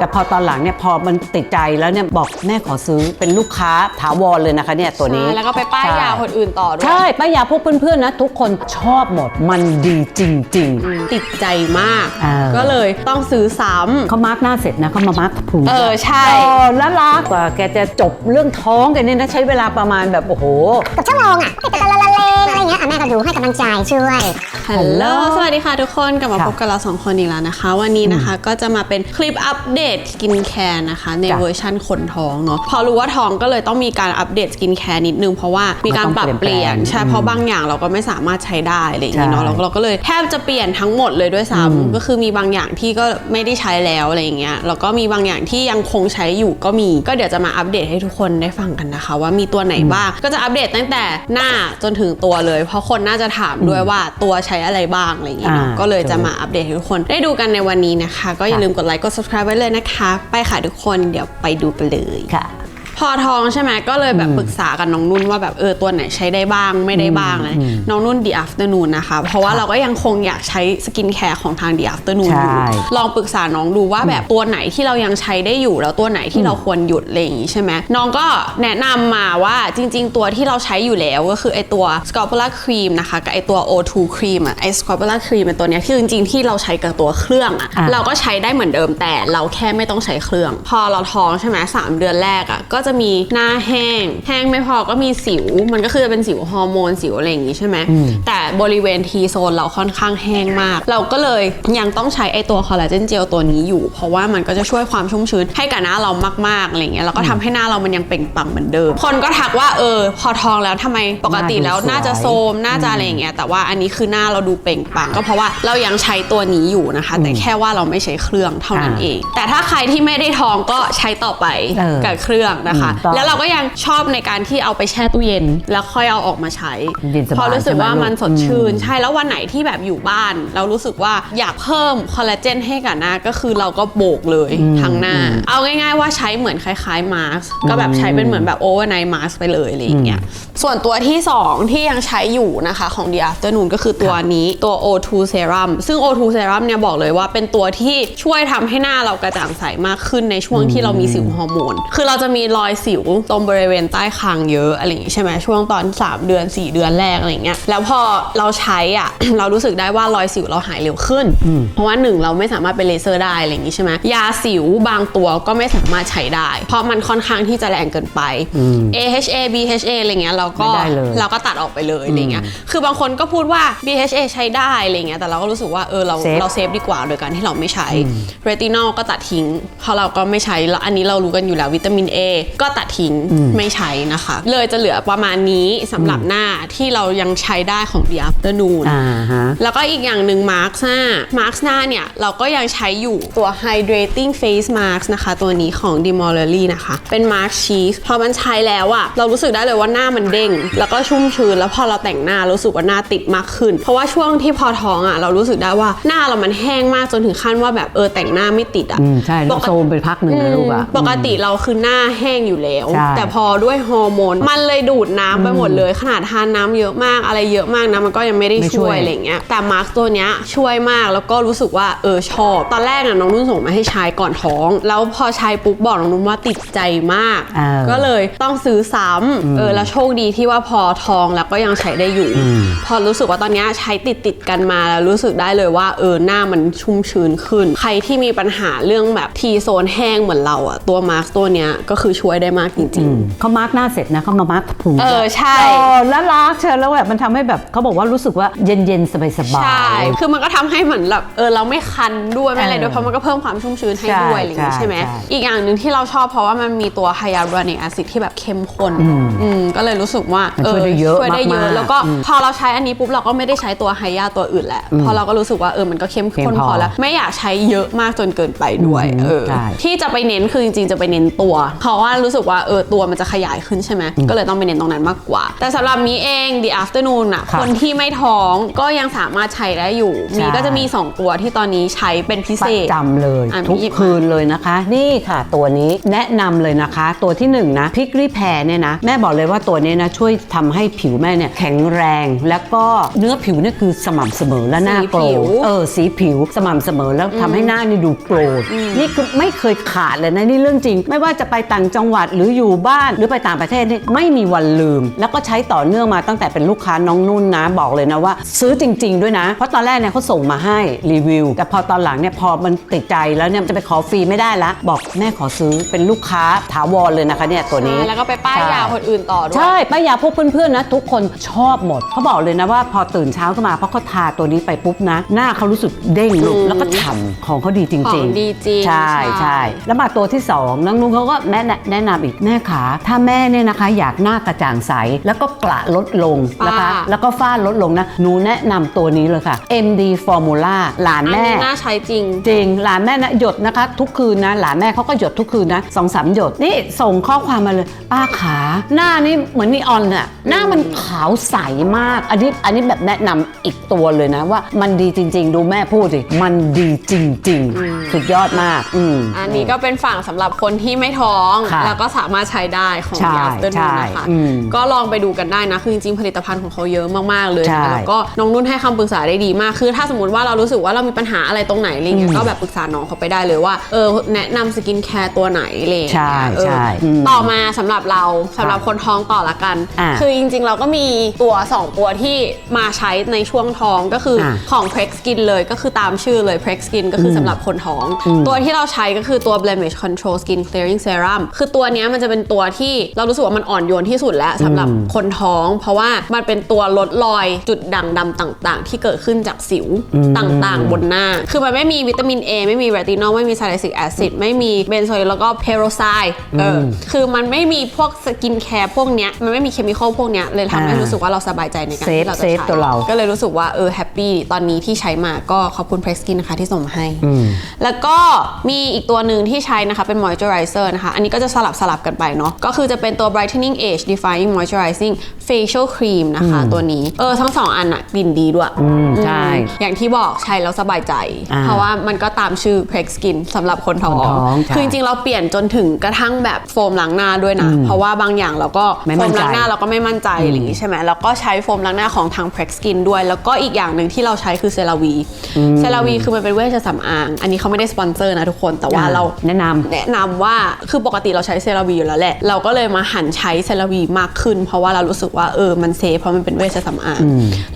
แต่พอตอนหลังเนี่ยพอมันติดใจแล้วเนี่ยบอกแม่ขอซื้อเป็นลูกค้าถาวรเลยนะคะเนี่ยตัวนี้ ใช่แล้วก็ไปป้ายยาคนอื่นต่อด้วย ใช่ป้ายยาพวกเพื่อนๆนะทุกคนชอบหมดมันดีจริงติดใจมาก เออ ก็เลยต้องซื้อซ้ๆเขามาร์กหน้าเสร็จนะเขามามาร์กพุงำเออใช่ เออแล้วรักกว่าแกจะจบเรื่องท้องกันเนี่ยนะใช้เวลาประมาณแบบโอ้โห เกือบชั่วโมงอะติดแต่ละละ เลงอะไรเงี้ยอะแม่ก็ดูให้กำลังใจช่วย ฮัลโหล สวัสดีค่ะทุกคน กลับมาค่ะพบกับเราสองคนอีกแล้วนะคะ วันนี้นะคะก็จะมาเป็นคลิปอัปเดตสกินแคร์นะคะ ในจ้ะเวอร์ชั่นคนท้องเนาะ พอรู้ว่าท้องก็เลยต้องมีการอัปเดตสกินแคร์นิดนึง เพราะว่ามีการปรับเปลี่ยน มันต้องเปลี่ยนแปลงใช่ เพราะบางอย่างเราก็ไม่สามารถใช้ได้อะไรอย่างเงี้ยเนาะ ใช่เราเราก็เลยแทบจะเปลี่ยนทั้งหมดเลยด้วยซ้ำก็คือมีบางอย่างที่ก็ไม่ได้ใช้แล้วอะไรอย่างเงี้ย แล้วก็มีบางอย่างที่ยังคงใช้อยู่ก็มี ก็เดี๋ยวจะมาอัปเดตให้ทุกคนได้ฟังกันนะคะ ว่ามีตัวไหนบ้าง ก็จะอัปเดตตั้งแต่หน้าจนถึงตัวเลยเพราะคนน่าจะถามด้วยว่าตัวใช้อะไรบ้างอะไรอย่างเงี้ยเนาะอ่าก็เลยจะมาอัปเดตให้ทุกคน ได้ดูกันในวันนี้นะคะ ก็อย่าลืมกดไลค์กด subscribe ไว้เลยนะคะ ไปค่ะทุกคนเดี๋ยวไปดูกันเลย ค่ะ พอท้องใช่ไหมก็เลยแบบปรึกษากับน้องนุ่นว่าแบบเออตัวไหนใช้ได้บ้างไม่ได้บ้างเลยน้องนุ่น The Afternoon นะคะ เพราะว่าเราก็ยังคงอยากใช้สกินแคร์ของทาง The Afternoon อยู่ใช่ลองปรึกษาน้องดูว่าแบบตัวไหนที่เรายังใช้ได้อยู่ แล้วตัวไหนที่เราควรหยุดอะไรอย่างงี้ใช่ไหมน้องก็แนะนำมาว่าจริง ๆ ตัวที่เราใช้อยู่แล้วก็คือไอตัว Scalpella Cream นะคะกับไอตัว O2 Cream อะไอ Scalpella Cream เป็นตัวเนี้ยที่จริง ๆ ที่เราใช้กับตัวเครื่องอะอะเราก็ใช้ได้เหมือนเดิมแต่เราแค่ไม่ต้องใช้เครื่อง พอเราท้องใช่ไหมสามเดือนแรกอะก็จะมีหน้าแห้ง แห้งไม่พอก็มีสิว มันก็คือจะเป็นสิวฮอร์โมนสิวอะไรอย่างงี้ใช่ไหมแต่บริเวณทีโซนเราค่อนข้างแห้งมาก เราก็เลยยังต้องใช้ไอตัวคอลลาเจนเจลตัวนี้อยู่ เพราะว่ามันก็จะช่วยความชุ่มชื้นให้กับหน้าเรามากๆอะไรเงี้ยแล้วก็ทำให้หน้าเรามันยังเปล่งปลั่งเหมือนเดิม คนก็ทักว่าเออ พอท้องแล้วทำไมปกติแล้วหน้าดูสวยน่าจะโซมน่าจะอะไรอย่างเงี้ยแต่ว่าอันนี้คือหน้าเราดูเปล่งปลั่งก็เพราะว่าเรายังใช้ตัวนี้อยู่นะคะ แต่แค่ว่าเราไม่ใช้เครื่องเท่านั้นอ่าเอง แต่ถ้าใครที่ไม่ได้ท้องก็ใช้ต่อไปเออกับเครื่องนะคะอืมต้องแล้วเราก็ยังชอบในการที่เอาไปแช่ตู้เย็น แล้วค่อยเอาออกมาใช้เย็นสบายเพราะรู้สึกว่ามันสดใช่ไหมชื่น อืม ใช่แล้ววันไหนที่แบบอยู่บ้าน เรารู้สึกว่าอยากเพิ่มคอลลาเจนให้กับหน้าก็คือเราก็โบกเลยทั้งหน้า เอาง่ายๆว่าใช้เหมือนคล้ายๆมาสก็แบบใช้เป็นเหมือนแบบโอเวอร์ไนท์มาสไปเลยอะไรอย่างเงี้ย ส่วนตัวที่ 2 ที่ยังใช้อยู่นะคะของ The Afternoon ก็คือตัวนี้ตัว O2 Serum ซึ่ง O2 Serum เนี่ยบอกเลยว่าเป็นตัวที่ช่วยทำให้หน้าเรากระจ่างใสมากขึ้นในช่วงที่เรามีสิวฮอร์โมน คือเราจะมีรอยสิวตรงบริเวณใต้คางเยอะอะไรอย่างงี้ใช่ไหมช่วงตอน 3 เดือน 4 เดือนแรกอะไรอย่างเงี้ย แล้วพอเราใช้อะ เรารู้สึกได้ว่ารอยสิวเราหายเร็วขึ้น เพราะว่าหนึ่งเราไม่สามารถไปเลเซอร์ได้อะไรอย่างงี้ใช่ไหมยาสิวบางตัวก็ไม่สามารถใช้ได้ เพราะมันค่อนข้างที่จะแรงเกินไป AHA BHA อะไรเงี้ยเราก็ไม่ได้เลยเราก็ตัดออกไปเลยอะไรเงี้ยคือบางคนก็พูดว่า BHA ใช้ได้อะไรเงี้ยแต่เราก็รู้สึกว่าเออเราเซฟเราเซฟดีกว่าโดยการที่เราไม่ใช้ เรตินอลก็ตัดทิ้งเพราะเราก็ไม่ใช้แล้วอันนี้เรารู้กันอยู่แล้ววิตามิน A ก็ตัดทิ้งไม่ใช้นะคะ เลยจะเหลือประมาณนี้สำหรับหน้าที่เรายังใช้ได้ของ The Afternoon อ่าฮะ แล้วก็อีกอย่างหนึ่งมาร์คหน้ามาร์คหน้าเนี่ย เราก็ยังใช้อยู่ตัว hydrating face mask นะคะ ตัวนี้ของ d e m o l e r y นะคะ เป็นมาร์คชีสพอมันใช้แล้วอะเรารู้สึกได้เลยว่าหน้ามันเด้งแล้วก็ชุ่มชื้น แล้วพอเราแต่งหน้ารู้สึกว่าหน้าติดมากขึ้น เพราะว่าช่วงที่พอท้องอะเรารู้สึกได้ว่าหน้าเรามันแห้งมากจนถึงขั้นว่าแบบเออแต่งหน้าไม่ติดอะอืมใช่เราโซมไปพักหนึ่งนะลูกอะอืมปกติเราคือหน้าแห้งอยู่แล้วใช่แต่พอด้วยฮอร์โมน มันเลยดูดน้ำไปหมดเลยขนาดทานน้ำเยอะมากอะไรเยอะมากนะมันก็ยังไม่ได้ไม่ช่ช่ววยยอะไรเงี้ยแต่มาร์คตัวเนี้ยช่วยมากแล้วก็รู้สึกว่าเออชอบ ตอนแรกน่ะน้องนุ่นส่งมาให้ใช้ก่อนท้อง แล้วพอใช้ปุ๊บบอกน้องนุ่นว่าติดใจมากเออก็เลยต้องซื้อซ้ำเออแล้วโชคดีที่ว่าพอท้องแล้วก็ยังใช้ได้อยู่ พอรู้สึกว่าตอนเนี้ยใช้ติดติดๆกันมาแล้วรู้สึกได้เลยว่าเออหน้ามันชุ่มชื้นขึ้น ใครที่มีปัญหาเรื่องแบบทีโซนแห้งเหมือนเราอะตัวมาร์คตัวเนี้ยก็คือช่วยได้มากจริงๆเขามาร์กหน้าเสร็จนะเขามามาร์กพุงเออใช่เออแล้วรักเชิญแล้วแบบมันทำให้แบบเขาบอกว่ารู้สึกว่าเย็นเย็นๆสบายสบายใช่คือมันก็ทำให้เหมือนแบบเออเราไม่คันด้วยไม่อะไรด้วยเออเพราะมันก็เพิ่มความชุ่มชื้นให้ใช่ด้วยอะไรอย่างงี้ใช่ใช่ไหมใช่อีกอย่างหนึ่งที่เราชอบเพราะว่ามันมีตัวไฮยาลูรอนิกแอซิดที่แบบเข้มข้นอืมก็เลยรู้สึกว่ามันช่วยได้เยอะช่วยได้เยอะมากๆแล้วก็อืมพอเราใช้อันนี้ปุ๊บเราก็ไม่ได้ใช้ตัวไฮยาตัวอื่นแหละเพราะเราก็รู้สึกว่าเออมันก็เข้มข้นเพียงพอพอแล้ว ไม่อยากใช้เยอะมากจนเกินไปด้วยอืมเออใช่ ที่จะไปเน้นคือจริงๆจะไปเน้นตัว เพราะว่ารู้สึกว่าเออตัวมันจะขยายขึ้นใช่ไหมก็เลยต้องไปเน้นตรงนั้นมากกว่า แต่สำหรับมีเอง the afternoon อะครับคนที่ไม่ท้องก็ยังสามารถใช้ได้อยู่ใช่มีก็จะมี2ตัวที่ตอนนี้ใช้เป็นพิปเศระษ จำเลย อะทุกหยิบมา คืนเลยนะคะ นี่ค่ะตัวนี้แนะนำเลยนะคะ ตัวที่หนึ่งนะพิกรีแพรเนี่ยนะ แม่บอกเลยว่าตัวนี้นะช่วยทำให้ผิวแม่เนี่ยแข็งแรง แล้วก็เนื้อผิวเนี่ยคือสม่ำเสมอและหน้าโกลสีผิวว์เออสีผิวสม่ำเสมอแล้วทำให้หน้านี่ดูโกลว์นี่คือไม่เคยขาดเลยนะนี่เรื่องจริง ไม่ว่าจะไปต่างจังหวัดหรืออยู่บ้านหรือไปต่างประเทศนี่ไม่มีวันลืม แล้วก็ใช้ต่อเนื่องมาตั้งแต่เป็นลูกค้าน้องนุ่นนะบอกเลยนะว่า ซื้อจริง ๆ ด้วยนะ เพราะตอนแรกเนี่ยเขาส่งมาให้รีวิว แต่พอตอนหลังเนี่ยพอมันติดใจแล้วเนี่ยจะไปขอฟรีไม่ได้ละ บอกแม่ขอซื้อเป็นลูกค้าถาวรเลยนะคะเนี่ยตัวนี้ใช่แล้วก็ไปป้ายยาคนอื่นต่อด้วยใช่ป้ายยาพวกเพื่อนๆนะ ทุกคนชอบหมดเขาบอกเลยนะว่าพอตื่นเช้าขึ้นมาเพราะเขาทาตัวนี้ไปปุ๊บนะ หน้าเขารู้สึกเด้งลุกแล้วก็ฉ่ำของเขาดีจริงๆของดีจริงใช่ใช่ใช่แล้วมาตัวที่2น้องนุ้งเขาก็แนะนำแนะนำอีกแม่ขาถ้าแม่เนี่ยนะคะ อยากหน้ากระจ่างใสแล้วก็กระลดลงนะคะฝ้าแล้วก็ฝ้าลดลงนะหนูแนะนำตัวนี้เลยค่ะ MD Formula หลานอันแม่นี้น่าใช้จริง จริง หลานแม่นะหยดนะคะ ทุกคืนนะหลานแม่เขาก็หยดทุกคืนนะสองสามหยดนี่ส่งข้อความมาเลย ป้าขา หน้านี่เหมือนนีออนอะหน้ามันขาวใสมาก อันนี้อันนี้แบบแนะนำอีกตัวเลยนะว่ามันดีจริง ๆ ดูแม่พูดสิ มันดีจริง ๆ สุดยอดมากอืม อันนี้ก็เป็นฝั่งสำหรับคนที่ไม่ท้อง ค่ะแล้วก็สามารถใช้ได้ของใช่ยาสเตอร์ใช่นูนะคะอืมก็ลองไปดูกันได้นะ คือจริงๆผลิตภัณฑ์ของเขาเยอะมาก ๆ เลยใช่แล้วก็น้องนุ่นให้คำปรึกษาได้ดีมาก คือถ้าสมมติว่าเรารู้สึกว่าเรามีปัญหาอะไรตรงไหนอะไรเงี้ยก็แบบปรึกษาน้องเขาไปได้เลยว่าเออแนะนำสกินแคร์ตัวไหนอะไรอย่างใช่เงี้ยเออใช่อืมต่อมาสำหรับเราสำหรับคนท้องต่อละกันอะคือจริงๆ เราก็มีตัว 2 ตัวที่มาใช้ในช่วงท้องก็คืออะของ Prex Skin เลยก็คือตามชื่อเลย Prex Skin ก็คืออสำหรับคนท้อง ตัวที่เราใช้ก็คือตัว Blemish Control Skin Clearing Serum คือตัวเนี้ยมันจะเป็นตัวที่เรารู้สึกว่ามันอ่อนโยนที่สุดแล้วสำหรับคนท้อง เพราะว่ามันเป็นตัวลดรอยจุดด่างดำต่างๆ ที่เกิดขึ้นจากสิวต่างๆ บนหน้า คือมันไม่มีวิตามิน A ไม่มีเรตินอลไม่มีซาลิซิกแอซิดไม่มีเบนโซอิลแล้วก็เพโรไซด์เอออคือมันไม่มีพวกสกินแคร์พวกเนี้ยมันไม่มีเคมีคอลพวกเนี้ยเลยทำให้อ่ารู้สึกว่าเราสบายใจในการเซฟที่เราจะเซฟใช้ตัวเรา ก็เลยรู้สึกว่าเออแฮปปี้ตอนนี้ที่ใช้มาก็ขอบคุณ Press Skin นะคะที่ส่งมาให้แล้วก็มีอีกตัวหนึ่งที่ใช้นะคะเป็น moisturizer นะคะ อันนี้ก็จะสลับสลับกันไปเนาะก็คือจะเป็นตัว brightening age defying moisturizing facial cream นะคะ ตัวนี้เออทั้งสองอันอะกลิ่นดีด้วยอืมใช่อืมอย่างที่บอกใช้แล้วสบายใจ อ่าเพราะว่ามันก็ตามชื่อ Prex Skin สำหรับคนท้องคนท้องใช่คือจริงๆ เราเปลี่ยนจนถึงกระทั่งแบบโฟมล้างหน้าด้วยนะ เพราะว่าบางอย่างเราก็ไม่โฟมั่นมใจล้างหน้าเราก็ไม่มั่นใจอะไรอย่างงี้ใช่ไหมแล้วก็ใช้โฟมล้างหน้าของทาง Prex Skin ด้วย แล้วก็อีกอย่างหนึ่งที่เราใช้คือเซราวีเซราวีคือมันเป็นเวชสำอาง อันนี้เขาไม่ได้สปอนเซอร์นะทุกคนแต่ว่าเราแนะนำแนะนำว่าคือปกติเราใช้เซราวีอยู่แล้วแหละ เราก็เลยมาหันใช้เซราวีมากขึ้น เพราะว่าเรารู้สึกว่าเออมันเซฟเพราะมันเป็นเวชสำอาง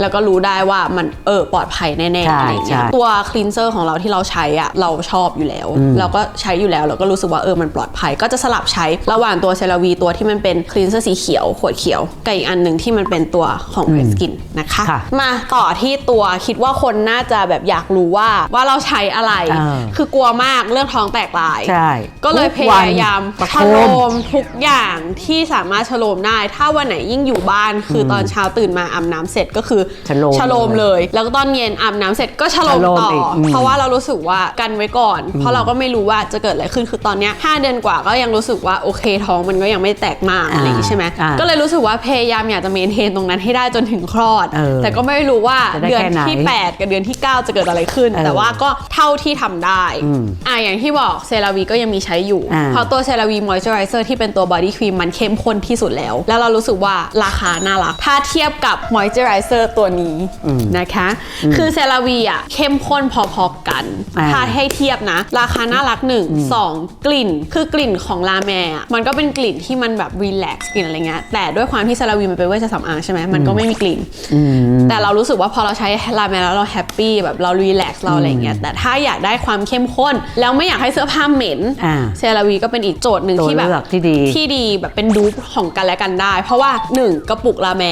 แล้วก็รู้ได้ว่ามันเออปลอดภัยแน่ๆใช่อะไรอย่างเงี้ยใช่ตัวคลีนเซอร์ของเราที่เราใช้อะเราชอบอยู่แล้ว เราก็ใช้อยู่แล้วเราก็รู้สึกว่าเออมันปลอดภัย ก็จะสลับใช้ระหว่างตัวเซราวีตัวที่มันเป็นคลีนเซอร์สีเขียวขวดเขียวกับอีกอันหนึ่งที่มันเป็นตัวของเ e สกินนะคะ ค่ะมาต่อที่ตัวคิดว่าคนน่าจะแบบอยากรู้ว่าว่าเราใช้อะไร เออ คือกลัวมากเรื่องท้องแตกลาย ใช่ก็เลยพทุวันยายามประชโคโลม มทุกอย่างที่สามารถชโลมได้ ถ้าวันไหนยิ่งอยู่บ้าน คืออตอนเช้าตื่นมาอาบน้ำเสร็จก็คือชโลมมเลย แล้วก็ตอนเย็นอาบน้ำเสร็จก็ชโลมชโลมต่อออีกอืมเพราะว่าเรารู้สึกว่ากันไว้ก่อน เพราะเราก็ไม่รู้ว่าจะเกิดอะไรขึ้นคือตอนเนี้ย5เดือนกว่าก็ยังรู้สึกว่าโอเคท้องมันก็ยังไม่แตกมากอะไรอย่างงี้ใช่ไหมอ่า ก็เลยรู้สึกว่าพยายามอยากจะเมนเทนตรงนั้นให้ได้จนถึงคลอด เออแต่ก็ไม่รู้ว่าจะได้เดือนแค่ไหนที่ 8 กับเดือนที่ 9 จะเกิดอะไรขึ้น เออแต่ว่าก็เท่าที่ทำได้อืมอะอย่างที่บอกเซราวีก็ยังมีใช้อยู่อ่า เพราะตัวเซราวีมอยเจอไรเซอร์ที่เป็นตัวบอดี้ครีมมันเข้มข้นที่สุดแล้ว แล้วเรารู้สึกว่าราคาน่ารัก ถ้าเทียบกับมอยเจอไรเซอร์ตัวนี้นะคะ คือเซราวีอะเข้มข้นพอๆกัน อ่า ถ้าให้เทียบนะ ราคาน่ารักหนึ่งสองกลิ่น คือกลิ่นของลาแมอะมันก็เป็นกลิ่นที่มันแบบรีแลกซ์กลิ่นอะไรเงี้ยแต่ด้วยความที่เซราวีมันเป็นเวชสำอางใช่ไหมมันก็ไม่มีกลิ่น แต่เรารู้สึกว่าพอเราใช้ลาแมนแล้วเราแฮปปี้แบบเรารีแลกซ์เราอะไรเงี้ยแต่ถ้าอยากได้ความเข้มข้น แล้วไม่อยากให้เสื้อผ้าเหม็นอ่าเซราวีก็เป็นอีกโจทย์หนึ่งตัวที่แบบเลือกที่ดีที่ดีแบบเป็นดูปของกันและกันได้ เพราะว่า 1 กระปุกลาแม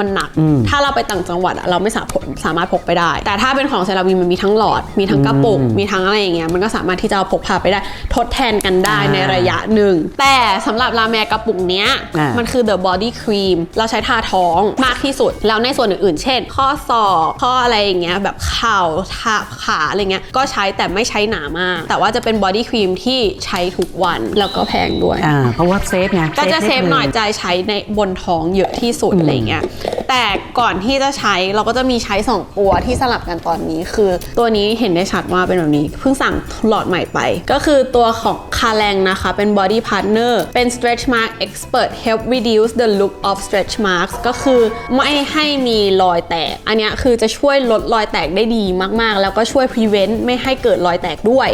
มันหนักอืมถ้าเราไปต่างจังหวัดอะเราไม่สามารถสามารถพกไปได้ แต่ถ้าเป็นของเซราวีมันมีทั้งหลอด มีทั้งกระปุก มีทั้งอะไรอย่างเงี้ย มันก็สามารถที่จะเอาพกพาไปได้ ทดแทนกันได้อ่าในระยะหนึ่ง แต่สำหรับราแมกระปุกเนี้ยอ่ามัมันคือ the body cream เราใช้ทาท้องมากที่สุด แล้วในส่วนอื่นๆ เช่น ข้อศอก ข้ออะไรอย่างเงี้ย แบบเข่าทาขาอะไรเงี้ย ก็ใช้แต่ไม่ใช้หนามาก แต่ว่าจะเป็น body cream ที่ใช้ทุกวัน แล้วก็แพงด้วยอ่าเพราะว่าเซฟไง ก็จะเซฟดงหน่อยจะใช้ในบนท้องเยอะที่สุดอะไรเงี้ย Okay. แต่ก่อนที่จะใช้เราก็จะมีใช้ 2 ตัวที่สลับกันตอนนี้ คือตัวนี้เห็นได้ชัดว่าเป็นแบบนี้ เพิ่งสั่งหลอดใหม่ไป ก็คือตัวของคาแรงนะคะ เป็น body partner เป็น stretch mark expert help reduce the look of stretch marks ก็คือไม่ให้มีรอยแตก อันเนี้ยคือจะช่วยลดรอยแตกได้ดีมากๆ แล้วก็ช่วย prevent ไม่ให้เกิดรอยแตกด้วย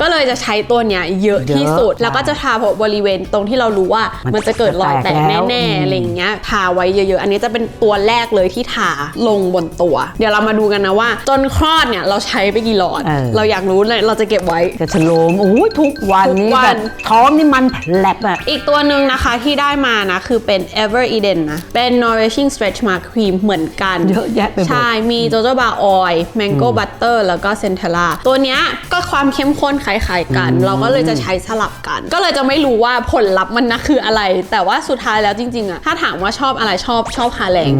ก็เลยจะใช้ตัวเนี้ยเยอะที่สุดเยอะแล้วก็จะทาบริเวณตรงที่เรารู้ว่ามันจะเกิดรอยแตกแตกแล้วแน่ๆอะไรอย่างเงี้ยทาไว้เยอะๆ อันนี้จะเป็นตัวแรกเลยที่ทาลงบนตัว เดี๋ยวเรามาดูกันนะว่า จนคลอดเนี่ยเราใช้ไปกี่หลอด เออ เราอยากรู้เลยเราจะเก็บไว้จะฉโลมโอ้ยทุกวันทุกนี้วันแบบท้องนี่มันแผลบอะ อีกตัวหนึ่งนะคะที่ได้มานะ คือเป็น Ever Eden นะ เป็น Nourishing Stretch Mark Cream เหมือนกันเยอะแยะไปหมด ใช่ มี Jojoba Oil Mango Butter แล้วก็ Centella ตัวเนี้ยก็ความเข้มข้นคล้ายๆกัน เราก็เลยจะใช้สลับกัน ก็เลยจะไม่รู้ว่าผลลัพธ์มันนะคืออะไร แต่ว่าสุดท้ายแล้วจริงๆอะถ้าถามว่าชอบอะไรชอบชอบฮาแรง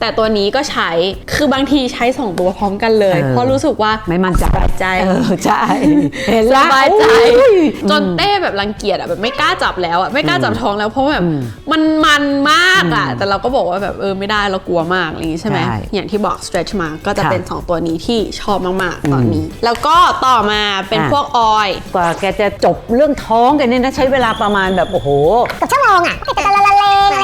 แต่ตัวนี้ก็ใช้ คือบางทีใช้สองตัวพร้อมกันเลยเออเพราะรู้สึกว่าไม่มั่นใจสบายใจเออใช่เห็นสแล้วบายใจโอ้ยจนเต้แบบรังเกียจอะแบบไม่กล้าจับแล้วอะไม่กล้าจับท้องแล้วเพราะแบบมันมันมากอะแต่เราก็บอกว่าแบบเออไม่ได้เรากลัวมากอะไรอย่างงี้ใช่ไหมใช่อย่างที่บอก stretch มาก็จะค่ะเป็น 2 ตัวนี้ที่ชอบมากๆตอนนี้ แล้วก็ต่อมาเป็นอะพวกออยล์กว่าแกจะจบเรื่องท้องแกันเนี่ยนะใช้เวลาประมาณแบบโอ้โหเกับชั่วโมงอะ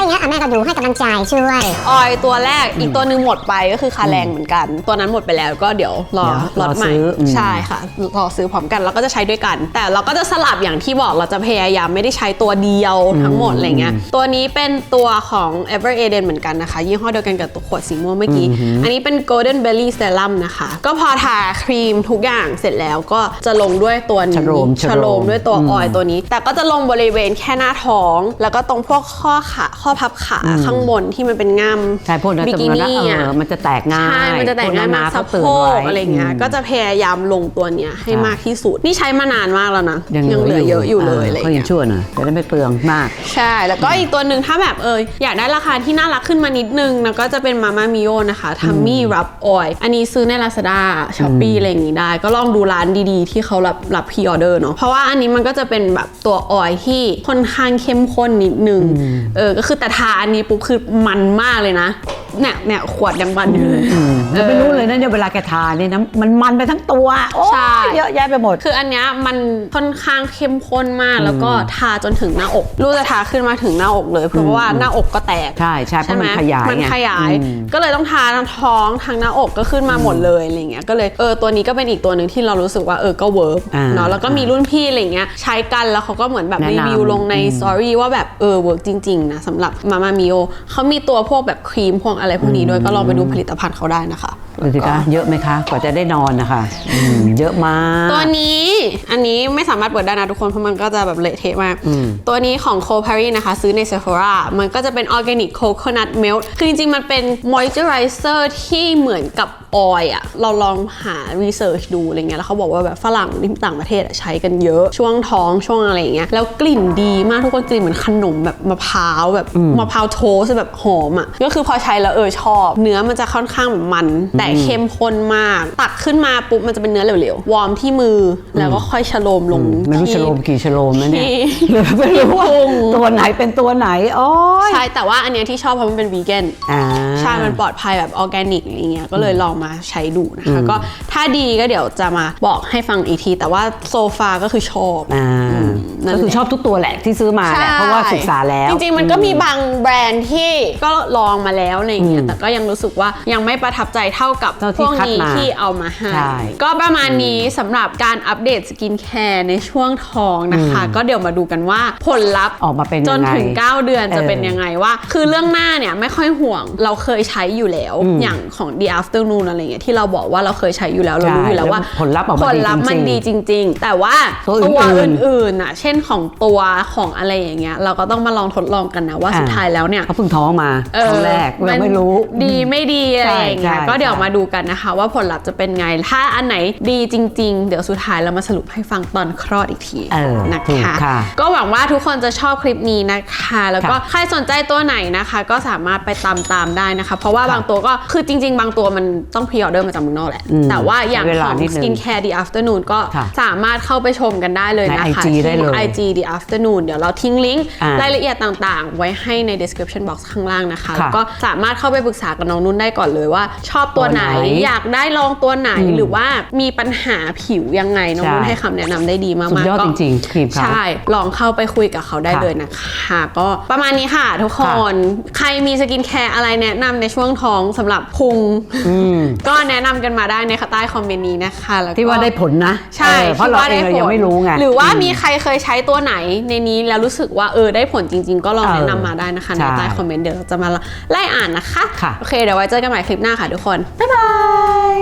แต่ละละเลงอะไรเงี้ยอะแม่ก็ดูให้กำลังใจช่วย ออยล์ตัวแรกอีกตัวหนึ่งหมดไปก็คือคาแรงเหมือนกัน ตัวนั้นหมดไปแล้วก็เดี๋ยวรอเดี๋ยวล็อตใหม่รอซื้ออืมใช่ค่ะรอซื้อพร้อมกันแล้วก็จะใช้ด้วยกัน แต่เราก็จะสลับอย่างที่บอกเราจะพยายามไม่ได้ใช้ตัวเดียวทั้งหมดอะไรเงี้ยตัวนี้เป็นตัวของ Ever Eden เหมือนกันนะคะ ยี่ห้อเดียวกันกับตัวขวดสีม่วงเมื่อกี้ อันนี้เป็น Golden Belly Serum นะคะ ก็พอทาครีมทุกอย่างเสร็จแล้วก็จะลงด้วยตัวนี้ชโลมชโลมด้วยตัวอืมออยล์ตัวนี้ แต่ก็จะลงบริเวณแค่หน้าท้อง แล้วก็ตรงพวกข้อขาข้อพับขาข้างบนที่มันเป็นง่ามใช่พวกนั้นบิจะกิมันละนี่เออะอมันจะแตกง่ายใช่มันจะแตกง่ายมากพวสะเขโพเตือนกว้อะไรเงี้ยมก็จะพยายามลงตัวเนี้ยให้มากที่สุดนี่ใช้มานานมากแล้วนะยังเหลือเยอะอยู่เลยอะไรก็ยัเงี้งยชั่วหน่อยจะได้ไม่เปลืองมาก ใช่แล้วก็อีกตัวหนึ่งถ้าแบบเอออยากได้ราคาที่น่ารักขึ้นมานิดนึงแล้วก็จะเป็นมาม่ามิโอนะคะทัมมี่รับออยอันนี้ซื้อใน Lazada s h o p e e อะไรอย่างงี้ได้ ก็ลองดูร้านดีๆ ที่เขารับรับพรีออเดอร์เนาะเพราะว่าอันนี้มันก็จะเป็นแบบตัวออยที่ค่อนข้างเข้มข้นนิดนึงเออก็คือแต่ทาอันนี้ปุ๊บคือมันมากเลยนะเนี่ยเนี่ยขวดยังมันอยู่เลย เราไม่รู้เลยนะเนี่ยเวลาแกทานเนี่ยนะมันมันไปทั้งตัวโอ้ยใช่ เยอะแยะไปหมด คืออันเนี้ยมันค่อนข้างเข้มข้นมาก แล้วก็ทาจนถึงหน้าอกลูกจะทาขึ้นมาถึงหน้าอกเลย เพราะว่าหน้าอกก็แตก ใช่ใช่เพราะมันขยายมันไงขยาย อืม ก็เลยต้องทาทั้งท้องทั้งหน้าอกก็ขึ้นมาหมดเลยอะไรเงี้ย ก็เลยเออตัวนี้ก็เป็นอีกตัวหนึ่งที่เรารู้สึกว่าเออก็เวิร์กอ่าเนาะ แล้วก็มีรุ่นพี่อะไรเงี้ยใช้กันแล้วเขาก็เหมือนแบบแนะนำรีวิวลงในอืม สตอรี่ว่าแบบเออเวิร์กจริงๆนะสำหรับมามามิโอเขามีตัวพวกแบบครีมพวกอะไรพวกนี้ด้วยก็ลองไปดูผลิตภัณฑ์เขาได้นะคะ ดูสิคะเยอะไหมคะกว่าจะได้นอนนะคะอืมเยอะมาก ตัวนี้อันนี้ไม่สามารถเปิดได้นะทุกคนเพราะมันก็จะแบบเละเทะมาก อืม ตัวนี้ของ c o p a r i นะคะ ซื้อใน Sephora มันก็จะเป็น Organic Coconut Milk คือจริงๆ มันเป็น Moisturizer ที่เหมือนกับออยล์อะเราลองหา research ดูอะไรเงี้ยแล้วเขาบอกว่าแบบฝรั่งที่ต่างประเทศอะใช้กันเยอะช่วงท้องช่วงอะไรอย่างเงี้ยแล้วกลิ่นดีมากทุกคนกลิ่นเหมือนขนมแบบมะพร้าวแบบมะพร้าวโทสต์แบบหอมอะก็คือพอใช้แล้วเออชอบ เนื้อมันจะค่อนข้างแบบมัน แต่เข้มข้นมาก ตักขึ้นมาปุ๊บมันจะเป็นเนื้อเหลวๆ วอร์มที่มือแล้วก็ค่อยชโลมลงไม่รู้ที่ชโลมกี่ชโลมนะเนี่ยที่ไม่รู้ว่าพุงตัวไหนเป็นตัวไหนโอ้ยใช่แต่ว่าอันเนี้ยที่ชอบเพราะมันเป็นวีแกนอ่าใช่มันปลอดภัยแบบออร์แกนิกอะไรเงี้ยก็เลยลองมาใช้ดูนะคะก็ถ้าดีก็เดี๋ยวจะมาบอกให้ฟังอีกที แต่ว่าโซฟาก็คือชอบอ่านั่นแหละก็คือชอบทุกตัวแหละที่ซื้อมาแหละเพราะว่าศึกษาแล้ว จริงๆ มันก็มีบางแบรนด์ที่ก็ลองมาแล้วอะไรเงี้ยแต่ก็ยังรู้สึกว่ายังไม่ประทับใจเท่ากับเท่าพที่วกคัดนี้มาที่เอามาให้ใช่ก็ประมาณนี้สำหรับการอัปเดตสกินแคร์ในช่วงท้องนะคะ อืมก็เดี๋ยวมาดูกันว่าผลลัพธ์ออกมาเป็นจยันงไงถึง 9 เดือนจะเออเป็นยังไงว่า คือเรื่องหน้าเนี่ยไม่ค่อยห่วงเราเคยใช้อยู่แล้ว อืมอย่างของ The Afternoon อะไรเงี้ยที่เราบอกว่าเราเคยใช้อยู่แล้วเรารู้อยู่แล้วว่าผลลัพธ์ออกมาผลลัพธ์มันดีดีจริงจริง ๆ แต่ว่าตัวอื่นๆ อื่นๆน่ะเช่นของตัวของอะไรอย่างเงี้ยเราก็ต้องมาลองทดลองกันนะว่าอ่าสุดท้ายแล้วเนี่ย เขาเพิ่งท้องมาเอคอรั้งแรกเราไม่รู้ ดีไม่ดีอะไรอย่างเงี้ยใช่ใช่ก็เดี๋ยวมาดูกันนะคะ ว่าผลลัพธ์จะเป็นไง ถ้าอันไหนดีจริง ๆ เดี๋ยวสุดท้ายเรามาสรุปให้ฟังตอนคลอดอีกทีเออนะถูกคะค่ะก็หวังว่าทุกคนจะชอบคลิปนี้นะคะ แล้วก็ค่ะใครสนใจตัวไหนนะคะ ก็สามารถไปตามตามๆได้นะคะ เพราะว่าค่ะบางตัวก็คือจริง ๆ บางตัวมันต้องพรีออเดอร์มาจากเมืองนอกแหละอืมแต่ว่าอย่างใช้เวขลาองนิดนึง Skin Care The Afternoon ก็ค่ะสามารถเข้าไปชมกันได้เลยนะคะใน IG ได้เลยที่ IG The Afternoon เดี๋ยวเราทิ้งลิงก์อ่ารายละเอียดต่าง ๆ ไว้ให้ใน description box ข้างล่างนะคะค่ะแล้วก็สามารถเข้าไปปรึกษากับน้องนุ่นได้ก่อนเลยว่า ชอบตัวไหนตัวไหน อยากได้ลองตัวไหนอืมหรือว่ามีปัญหาผิวยังไงน้องนุ่นใช่ให้คำแนะนำได้ดีมากสุดๆยอดก็จริงๆครีมค่ะใช่ลองเข้าไปคุยกับเขาได้ค่ะเลยนะคะก็ประมาณนี้ค่ะทุกคนใครมีสกินแคร์อะไรแนะนำในช่วงท้องสำหรับพุงอืมก็แนะนำกันมาได้ในใต้คอมเมนต์นี้นะคะแล้วก็ที่ว่าได้ผลนะใช่ออเพราะเราเองเรายังไม่รู้ไงหรือว่าอืมีใครเคยใช้ตัวไหนในนี้แล้วรู้สึกว่าเออได้ผลจริง ๆ ก็ลองเออแนะนำมาได้นะคะในใช่ใต้คอมเมนต์เดี๋ยวเราจะมาไล่อ่านนะคะค่ะโอเคเดี๋ยวไว้เจอกันใหม่คลิปหน้าค่ะทุกคนบ๊ายบาย